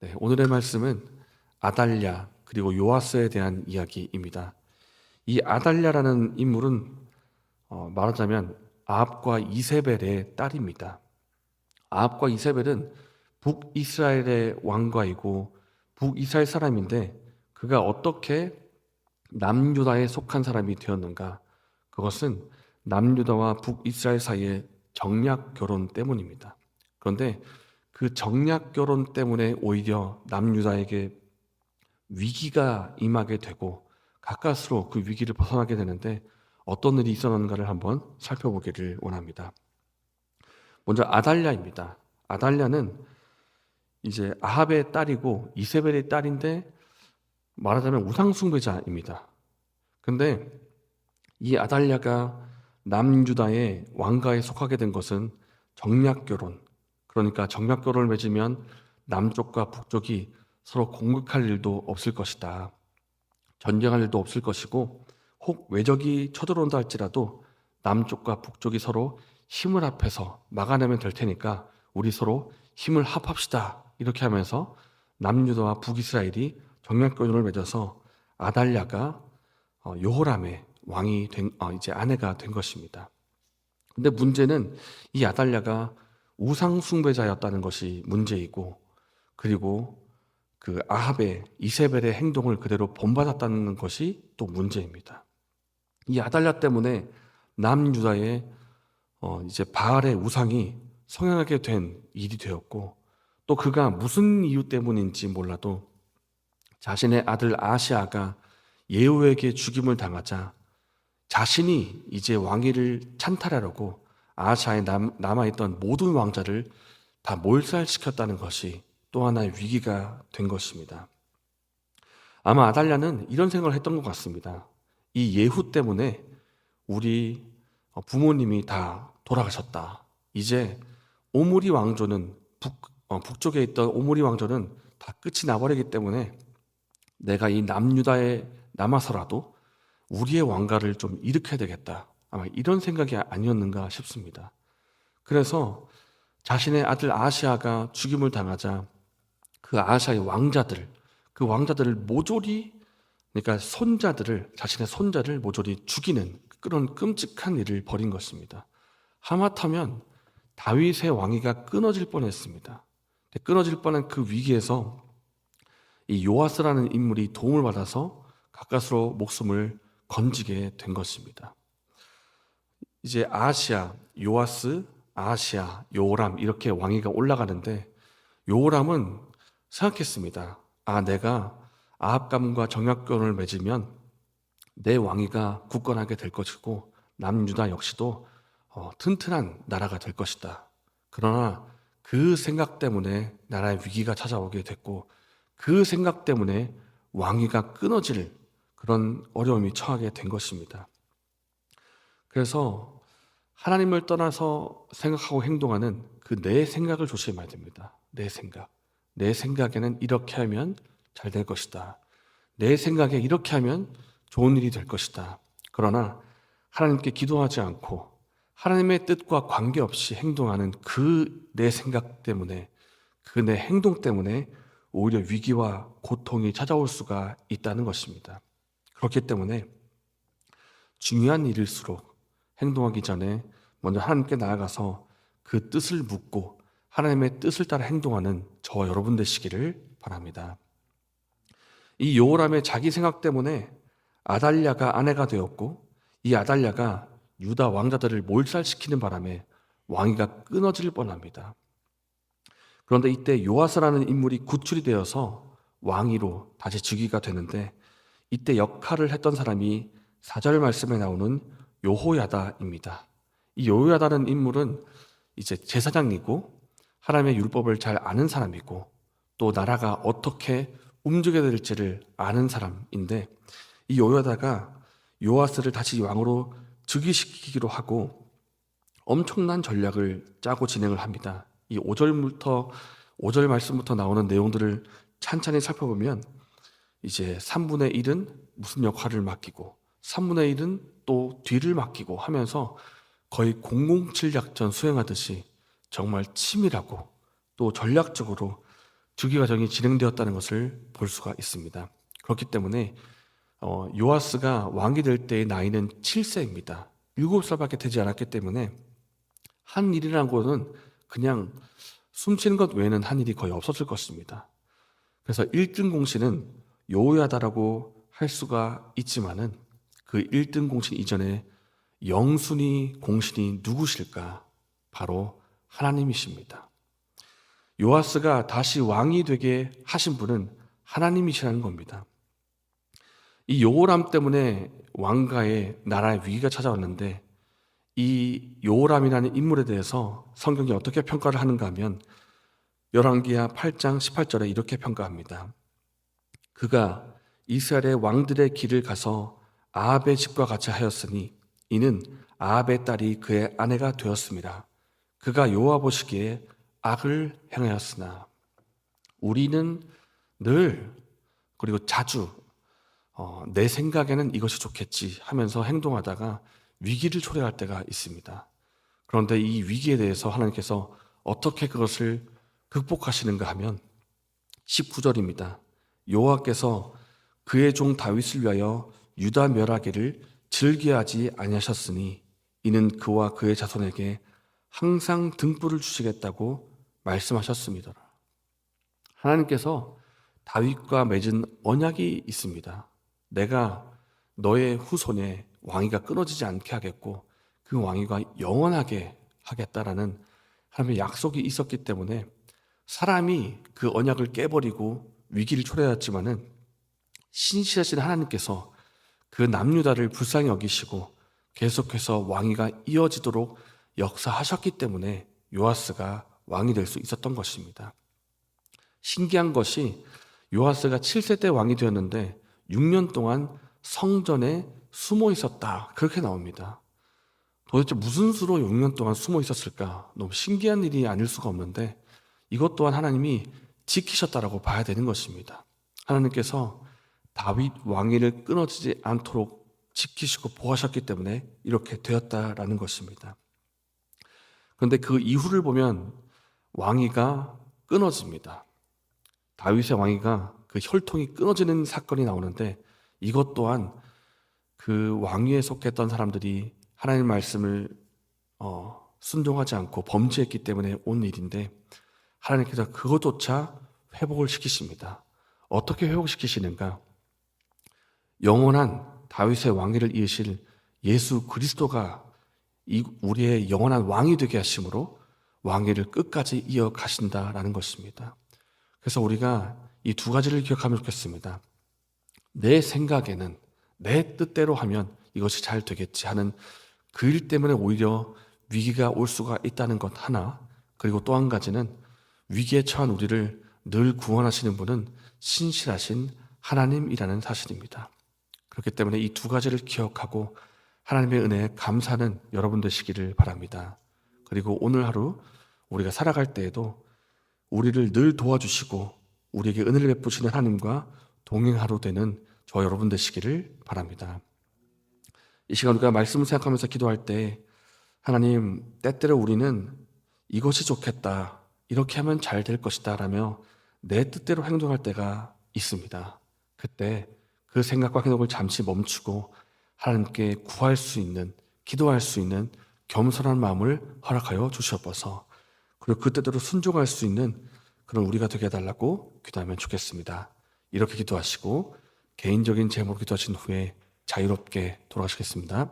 네, 오늘의 말씀은 아달랴 그리고 요아스에 대한 이야기입니다. 이 아달랴라는 인물은 어, 말하자면 아합과 이세벨의 딸입니다. 아합과 이세벨은 북이스라엘의 왕과이고 북이스라엘 사람인데 그가 어떻게 남유다에 속한 사람이 되었는가? 그것은 남유다와 북이스라엘 사이의 정략 결혼 때문입니다. 그런데 그 정략 결혼 때문에 오히려 남유다에게 위기가 임하게 되고 가까스로 그 위기를 벗어나게 되는데 어떤 일이 있었는가를 한번 살펴보기를 원합니다. 먼저 아달랴입니다. 아달랴는 이제 아합의 딸이고 이세벨의 딸인데 말하자면 우상숭배자입니다. 근데 이 아달랴가 남유다의 왕가에 속하게 된 것은 정략 결혼, 그러니까 정략 결혼을 맺으면 남쪽과 북쪽이 서로 공격할 일도 없을 것이다. 전쟁할 일도 없을 것이고 혹 외적이 쳐들어온다 할지라도 남쪽과 북쪽이 서로 힘을 합해서 막아내면 될 테니까 우리 서로 힘을 합합시다. 이렇게 하면서 남유다와 북이스라엘이 정략결혼을 맺어서 아달랴가 어, 요호람의 왕이 된 어, 이제 아내가 된 것입니다. 근데 문제는 이 아달랴가 우상 숭배자였다는 것이 문제이고 그리고 그 아합의 이세벨의 행동을 그대로 본받았다는 것이 또 문제입니다. 이 아달랴 때문에 남유다의 어 이제 바알의 우상이 성행하게 된 일이 되었고 또 그가 무슨 이유 때문인지 몰라도 자신의 아들 아시아가 예후에게 죽임을 당하자 자신이 이제 왕위를 찬탈하려고 아시아에 남, 남아있던 모든 왕자를 다 몰살시켰다는 것이 또 하나의 위기가 된 것입니다. 아마 아달랴는 이런 생각을 했던 것 같습니다. 이 예후 때문에 우리 부모님이 다 돌아가셨다. 이제 오므리 왕조는 북, 어, 북쪽에 있던 오므리 왕조는 다 끝이 나버리기 때문에 내가 이 남유다에 남아서라도 우리의 왕가를 좀 일으켜야 되겠다. 아마 이런 생각이 아니었는가 싶습니다. 그래서 자신의 아들 아시아가 죽임을 당하자 그 아시아의 왕자들, 그 왕자들을 모조리, 그러니까 손자들을, 자신의 손자를 모조리 죽이는 그런 끔찍한 일을 벌인 것입니다. 하마터면 다윗의 왕위가 끊어질 뻔했습니다. 끊어질 뻔한 그 위기에서 이 요아스라는 인물이 도움을 받아서 가까스로 목숨을 건지게 된 것입니다. 이제 아시아, 요아스, 아시아, 요람 이렇게 왕위가 올라가는데 요람은 생각했습니다. 아, 내가 아합 가문과 정약권을 맺으면 내 왕위가 굳건하게 될 것이고 남유다 역시도 어, 튼튼한 나라가 될 것이다. 그러나 그 생각 때문에 나라의 위기가 찾아오게 됐고 그 생각 때문에 왕위가 끊어질 그런 어려움이 처하게 된 것입니다. 그래서 하나님을 떠나서 생각하고 행동하는 그 내 생각을 조심해야 됩니다. 내 생각. 내 생각에는 이렇게 하면 잘 될 것이다. 내 생각에 이렇게 하면 좋은 일이 될 것이다. 그러나 하나님께 기도하지 않고 하나님의 뜻과 관계없이 행동하는 그 내 생각 때문에 그 내 행동 때문에 오히려 위기와 고통이 찾아올 수가 있다는 것입니다. 그렇기 때문에 중요한 일일수록 행동하기 전에 먼저 하나님께 나아가서 그 뜻을 묻고 하나님의 뜻을 따라 행동하는 저와 여러분 되시기를 바랍니다. 이 요람의 자기 생각 때문에 아달랴가 아내가 되었고 이 아달랴가 유다 왕자들을 몰살시키는 바람에 왕위가 끊어질 뻔합니다. 그런데 이때 요아스라는 인물이 구출이 되어서 왕위로 다시 즉위가 되는데 이때 역할을 했던 사람이 사절 말씀에 나오는 요호야다입니다. 이 요호야다는 인물은 이제 제사장이고 하나님의 율법을 잘 아는 사람이고 또 나라가 어떻게 움직여야 될지를 아는 사람인데 이 요호야다가 요아스를 다시 왕으로 즉위시키기로 하고 엄청난 전략을 짜고 진행을 합니다. 이 5절부터 5절 말씀부터 나오는 내용들을 찬찬히 살펴보면 이제 3분의 1은 무슨 역할을 맡기고 3분의 1은 또 뒤를 맡기고 하면서 거의 007 작전 수행하듯이 정말 치밀하고 또 전략적으로 즉위 과정이 진행되었다는 것을 볼 수가 있습니다. 그렇기 때문에 어, 요아스가 왕이 될 때의 나이는 7세입니다. 7살밖에 되지 않았기 때문에 한 일이라는 것은 그냥 숨쉬는 것 외에는 한 일이 거의 없었을 것입니다. 그래서 1등 공신은 요야다라고 할 수가 있지만은 그 1등 공신 이전에 영순위 공신이 누구실까? 바로 하나님이십니다. 요아스가 다시 왕이 되게 하신 분은 하나님이시라는 겁니다. 이 요호람 때문에 왕가의 나라의 위기가 찾아왔는데 이 요호람이라는 인물에 대해서 성경이 어떻게 평가를 하는가 하면 열왕기하 8장 18절에 이렇게 평가합니다. 그가 이스라엘의 왕들의 길을 가서 아합의 집과 같이 하였으니 이는 아합의 딸이 그의 아내가 되었습니다. 그가 여호와 보시기에 악을 행하였으나 우리는 늘 그리고 자주 어, 내 생각에는 이것이 좋겠지 하면서 행동하다가 위기를 초래할 때가 있습니다. 그런데 이 위기에 대해서 하나님께서 어떻게 그것을 극복하시는가 하면 19절입니다. 여호와께서 그의 종 다윗을 위하여 유다 멸하기를 즐겨하지 아니하셨으니 이는 그와 그의 자손에게 항상 등불을 주시겠다고 말씀하셨습니다. 하나님께서 다윗과 맺은 언약이 있습니다. 내가 너의 후손에 왕위가 끊어지지 않게 하겠고 그 왕위가 영원하게 하겠다라는 하나님의 약속이 있었기 때문에 사람이 그 언약을 깨버리고 위기를 초래했지만은 신실하신 하나님께서 그 남유다를 불쌍히 여기시고 계속해서 왕위가 이어지도록 역사하셨기 때문에 요아스가 왕이 될 수 있었던 것입니다. 신기한 것이 요아스가 7세 때 왕이 되었는데 6년 동안 성전에 숨어 있었다. 그렇게 나옵니다. 도대체 무슨 수로 6년 동안 숨어 있었을까? 너무 신기한 일이 아닐 수가 없는데 이것 또한 하나님이 지키셨다라고 봐야 되는 것입니다. 하나님께서 다윗 왕위를 끊어지지 않도록 지키시고 보호하셨기 때문에 이렇게 되었다라는 것입니다. 그런데 그 이후를 보면 왕위가 끊어집니다. 다윗의 왕위가 그 혈통이 끊어지는 사건이 나오는데 이것 또한 그 왕위에 속했던 사람들이 하나님 말씀을 어, 순종하지 않고 범죄했기 때문에 온 일인데 하나님께서 그것조차 회복을 시키십니다. 어떻게 회복시키시는가? 영원한 다윗의 왕위를 이으실 예수 그리스도가 이 우리의 영원한 왕이 되게 하심으로 왕위를 끝까지 이어가신다라는 것입니다. 그래서 우리가 이 두 가지를 기억하면 좋겠습니다. 내 생각에는 내 뜻대로 하면 이것이 잘 되겠지 하는 그 일 때문에 오히려 위기가 올 수가 있다는 것 하나, 그리고 또 한 가지는 위기에 처한 우리를 늘 구원하시는 분은 신실하신 하나님이라는 사실입니다. 그렇기 때문에 이 두 가지를 기억하고 하나님의 은혜에 감사하는 여러분 되시기를 바랍니다. 그리고 오늘 하루 우리가 살아갈 때에도 우리를 늘 도와주시고 우리에게 은혜를 베푸시는 하나님과 동행하러 되는 저 여러분 되시기를 바랍니다. 이 시간 우리가 말씀을 생각하면서 기도할 때 하나님 때때로 우리는 이것이 좋겠다 이렇게 하면 잘 될 것이다 라며 내 뜻대로 행동할 때가 있습니다. 그때 그 생각과 행동을 잠시 멈추고 하나님께 구할 수 있는 기도할 수 있는 겸손한 마음을 허락하여 주시옵소서. 그리고 그때대로 순종할 수 있는 그런 우리가 되게 해달라고 기도하면 좋겠습니다. 이렇게 기도하시고 개인적인 제목으로 기도하신 후에 자유롭게 돌아가시겠습니다.